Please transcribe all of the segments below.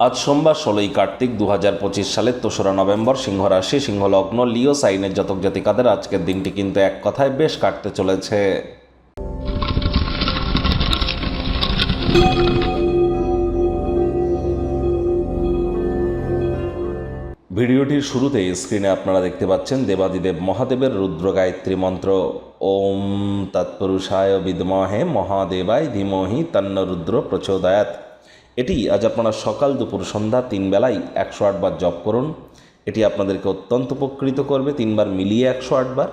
আজ সোমবার ষোলোই কার্তিক দু হাজার পঁচিশ সালের তেসরা নভেম্বর সিংহ রাশি সিংহ লগ্ন লিও, সাইনের জাতক জাতিকাদের আজকের দিনটি কিন্তু এক কথায় বেশ কাটতে চলেছে। ভিডিওটির শুরুতে স্ক্রিনে আপনারা দেখতে পাচ্ছেন দেবাদিদেব মহাদেবের রুদ্র গায়ত্রী মন্ত্র। ওম তৎপুরুষায় বিদমহে মহাদেবায় ধীমহি তন্ন রুদ্র প্রচোদয়াত এটি আজ আপনারা সকাল দুপুর সন্ধ্যা তিন বেলায় একশো আটবার জপ করুন। এটি আপনাদেরকে অত্যন্ত উপকৃত করবে তিনবার মিলিয়ে একশো আটবার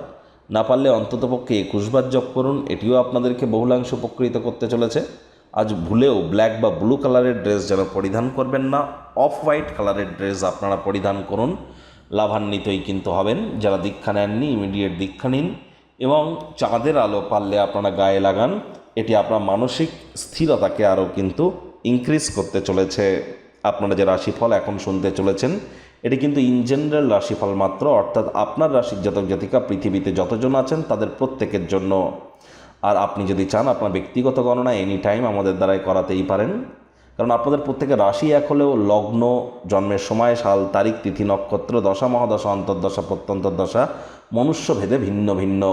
না পারলে অন্ততপক্ষে একুশবার জপ করুন, এটিও আপনাদেরকে বহুলাংশ উপকৃত করতে চলেছে। আজ ভুলেও ব্ল্যাক বা ব্লু কালারের ড্রেস যেন পরিধান করবেন না, অফ হোয়াইট কালারের ড্রেস আপনারা পরিধান করুন। লাভান্বিতই কিন্তু হবেন, যারা দীক্ষা নেননি, ইমিডিয়েট দীক্ষা নিন এবং চাঁদের আলো পারলে আপনারা গায়ে লাগান। এটি আপনার মানসিক স্থিরতাকে আরও কিন্তু ইনক্রিজ করতে চলেছে আপনারা যে রাশিফল এখন শুনতে চলেছেন, এটি কিন্তু ইন জেনারেল রাশিফল মাত্র, অর্থাৎ আপনার রাশির জাতক জাতিকা পৃথিবীতে যতজন আছেন তাদের প্রত্যেকের জন্য। আর আপনি যদি চান আপনার ব্যক্তিগত গণনা এনি টাইম আমাদের দ্বারাই করাতেই পারেন, কারণ আপনাদের প্রত্যেকের রাশি এক হলেও লগ্ন, জন্মের সময়, সাল, তারিখ, তিথি, নক্ষত্র, দশা, মহাদশা, অন্তর্দশা প্রত্যন্তর দশা মনুষ্য ভেদে ভিন্ন ভিন্ন।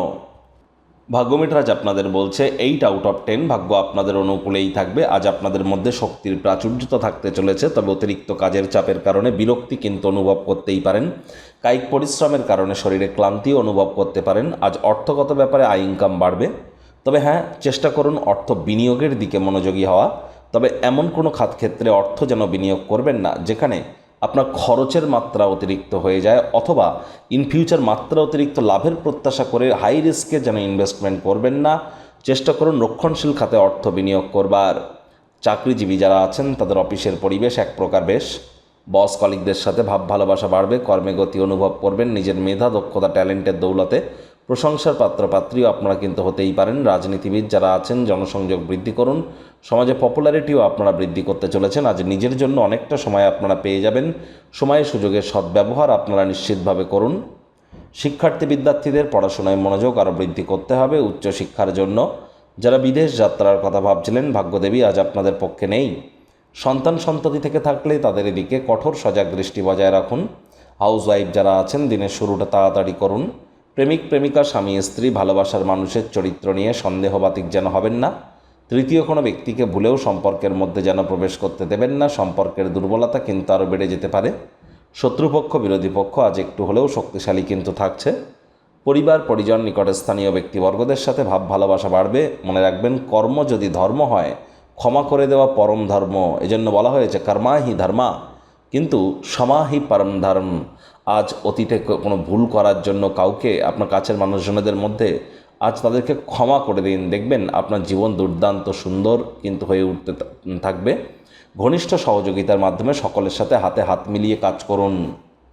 ভাগ্যমিটার আজ আপনাদের বলছে এইট আউট অফ টেন ভাগ্য আপনাদের অনুকূলেই থাকবে। আজ আপনাদের মধ্যে শক্তির প্রাচুর্যতা থাকতে চলেছে, তবে অতিরিক্ত কাজের চাপের কারণে বিরক্তি কিন্তু অনুভব করতেই পারেন। কায়িক পরিশ্রমের কারণে শরীরে ক্লান্তিও অনুভব করতে পারেন। আজ অর্থগত ব্যাপারে আয় ইনকাম বাড়বে। তবে হ্যাঁ চেষ্টা করুন অর্থ বিনিয়োগের দিকে মনোযোগী হওয়া। তবে এমন কোনো খাত ক্ষেত্রে অর্থ যেন বিনিয়োগ করবেন না, যেখানে আপনার খরচের মাত্রা অতিরিক্ত হয়ে যায় অথবা ইন ফিউচার মাত্রা অতিরিক্ত লাভের প্রত্যাশা করে হাই রিস্কে যেন ইনভেস্টমেন্ট করবেন না, চেষ্টা করুন রক্ষণশীল খাতে অর্থ বিনিয়োগ করবার। চাকরিজীবী যারা আছেন, তাদের অফিসের পরিবেশ এক প্রকার বেশ। বস কলিকদের সাথে ভাব ভালোবাসা বাড়বে, কর্মে গতি অনুভব করবেন, নিজের মেধা, দক্ষতা ট্যালেন্টের দৌলতে প্রশংসার পাত্রপাত্রীও আপনারা কিন্তু হতেই পারেন। রাজনীতিবিদ যারা আছেন, জনসংযোগ বৃদ্ধি করুন। সমাজে পপুলারিটিও আপনারা বৃদ্ধি করতে চলেছেন। আজ নিজের জন্য অনেকটা সময় আপনারা পেয়ে যাবেন। সময় সুযোগের সদ্ব্যবহার আপনারা নিশ্চিতভাবে করুন। শিক্ষার্থী বিদ্যার্থীদের পড়াশোনায় মনোযোগ আরও বৃদ্ধি করতে হবে উচ্চশিক্ষার জন্য। যারা বিদেশ যাত্রার কথা ভাবছিলেন, ভাগ্যদেবী আজ আপনাদের পক্ষে নেই। সন্তান সন্ততি থেকে থাকলে তাদের এদিকে কঠোর সজাগ দৃষ্টি বজায় রাখুন। হাউস ওয়াইফ যারা আছেন, দিনের শুরুটা তাড়াতাড়ি করুন। প্রেমিক, প্রেমিকা, স্বামী, স্ত্রী, ভালোবাসার মানুষের চরিত্র নিয়ে সন্দেহবাতিক যেন হবেন না। তৃতীয় কোনো ব্যক্তিকে ভুলেও সম্পর্কের মধ্যে যেন প্রবেশ করতে দেবেন না। সম্পর্কের দুর্বলতা কিন্তু আরও বেড়ে যেতে পারে। শত্রুপক্ষ, বিরোধী পক্ষ আজ একটু হলেও শক্তিশালী কিন্তু থাকছে। পরিবার, পরিজন, নিকটে স্থানীয় ব্যক্তিবর্গদের সাথে ভাব, ভালোবাসা বাড়বে। মনে রাখবেন, কর্ম যদি ধর্ম হয়, ক্ষমা করে দেওয়া পরম ধর্ম। এজন্য বলা হয়েছে কর্মাহি ধর্মা। কিন্তু সমাহি পরম ধর্ম, আজ অতীতে কোনো ভুল করার জন্য কাউকে আপনার কাছের মানুষজনদের মধ্যে আজ তাদেরকে ক্ষমা করে দিন। দেখবেন আপনার জীবন দুর্দান্ত সুন্দর কিন্তু হয়ে উঠতে থাকবে। ঘনিষ্ঠ সহযোগিতার মাধ্যমে সকলের সাথে হাতে হাত মিলিয়ে কাজ করুন।